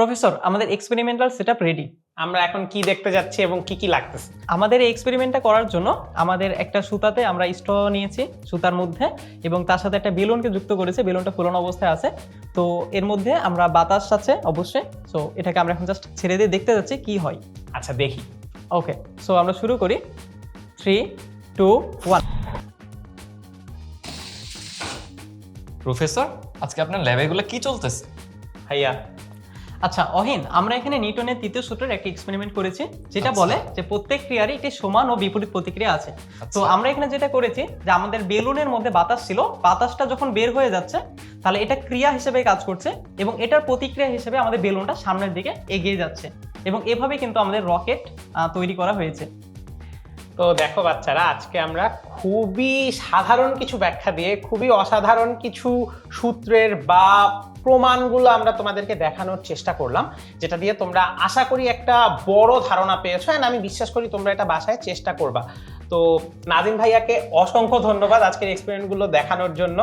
Professor আমাদের experimental setup ready আমরা এখন কি দেখতে যাচ্ছি এবং কি কি লাগতেছে? আমাদের এই এক্সপেরিমেন্টটা করার জন্য আমাদের একটা সুতাতে আমরা স্ট্র নিয়েছি সুতার মধ্যে এবং তার সাথে একটা বেলুনকে যুক্ত করেছি। বেলুনটা ফুলানো অবস্থায় আছে। তো এর মধ্যে আমরা বাতাস আছে অবশ্যই। সো এটাকে আমরা এখন জাস্ট ছেড়ে দিয়ে দেখতে যাচ্ছি কি হয়। আচ্ছা দেখি। ওকে সো আমরা শুরু করি। থ্রি টু ওয়ান প্রফেসর আজকে আপনার ল্যাবে এগুলো কি চলতেছে? ভাইয়া আচ্ছা অহিন আমরা এখানে নিউটনের তৃতীয় সূত্রের একটা এক্সপেরিমেন্ট করেছি যেটা আচ্ছা। বলে যে প্রত্যেক ক্রিয়ারই একটি সমান ও বিপরীত প্রতিক্রিয়া আছে তো আচ্ছা। আমরা এখানে যেটা করেছি যে আমাদের বেলুনের মধ্যে বাতাস ছিল বাতাসটা যখন বের হয়ে যাচ্ছে তাহলে এটা ক্রিয়া হিসেবে কাজ করছে এবং এটার প্রতিক্রিয়া হিসেবে আমাদের বেলুনটা সামনের দিকে এগিয়ে যাচ্ছে এবং এভাবে কিন্তু আমাদের রকেট তৈরি করা হয়েছে তো দেখো বাচ্চারা, আজকে আমরা খুবই সাধারণ কিছু ব্যাখ্যা দিয়ে, খুবই অসাধারণ কিছু সূত্রের বা প্রমাণগুলো আমরা তোমাদেরকে দেখানোর চেষ্টা করলাম, যেটা দিয়ে তোমরা আশা করি একটা বড় ধারণা পেয়েছ অ্যান্ড আমি বিশ্বাস করি তোমরা এটা বাসায় চেষ্টা করবা। তো নাজিম ভাইয়াকে অসংখ্য ধন্যবাদ আজকের এক্সপেরিমেন্টগুলো দেখানোর জন্য।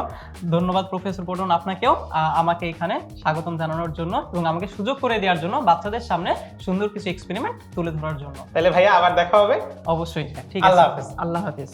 ধন্যবাদ প্রফেসর পটন আপনাকেও আমাকে এখানে স্বাগতম জানানোর জন্য এবং আমাকে সুযোগ করে দেওয়ার জন্য বাচ্চাদের সামনে সুন্দর কিছু এক্সপেরিমেন্ট তুলে ধরার জন্য। তাহলে ভাইয়া আবার দেখা হবে? অবশ্যই ঠিক আছে। আল্লাহ হাফিজ। আল্লাহ হাফিজ।